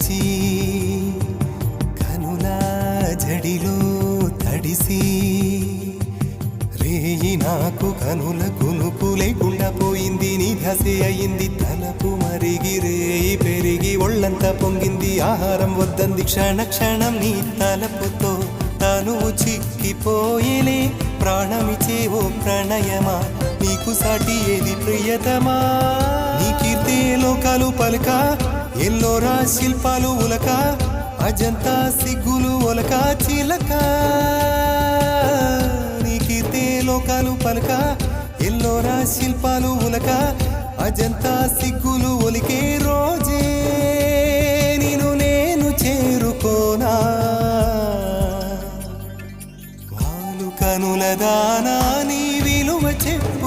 విడిచి కనుల జడిలో తడిసి రేయి నాకు కనుల కునుకు లేకుండా పోయింది నిధసి అయింది తలకు మరిగి రేయి పెరిగి ఒళ్ళంతా పొంగింది ఆహారం వద్దంది క్షణ క్షణం నీ తలపుతో తను చిక్కిపోయేలే ప్రాణమిచే ఓ ప్రణయమా నీకు సాటి ఏది ప్రియతమా? నీ కీర్తిలో కలు పలుకా ఎల్లోరా శిల్పాలు ఉలక అజంతా సిగ్గులు ఒలక చిలక. నీ లోకాలు పలక ఎల్లోరా శిల్పాలు ఉలక అజంతా సిగ్గులు ఒలికే రోజే. నేను నేను చేరుకోనా. వాలు కనుల దానా